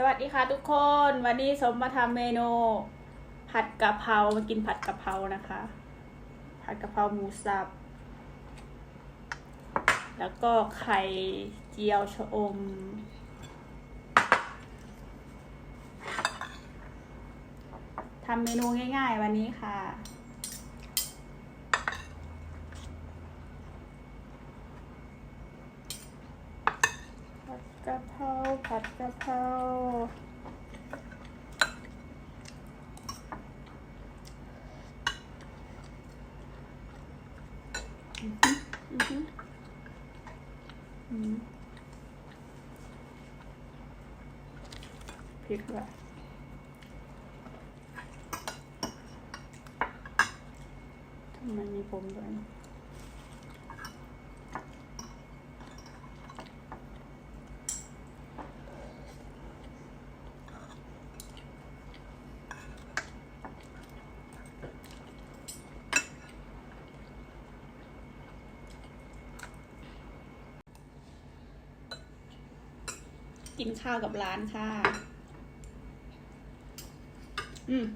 สวัสดีค่ะทุกคนวันนี้สมมาทำเมนู ผัดกะเพรามากินผัดกะเพรานะคะ ผัดกะเพราหมูสับ แล้วก็ไข่เจียวชะอม ทำเมนูง่ายๆวันนี้ค่ะ ผัด กะเพราผัดกะเพราอือหืออือหืออืมพริกด้วยทำไมมีผมด้วยนะ กินข้าวกับร้านค่ะ อืม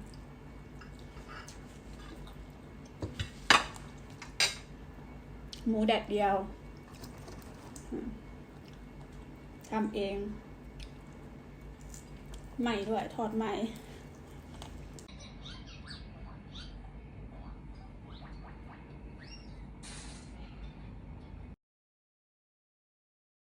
หมูแดดเดียวทำเอง ใหม่ด้วย ทอดใหม่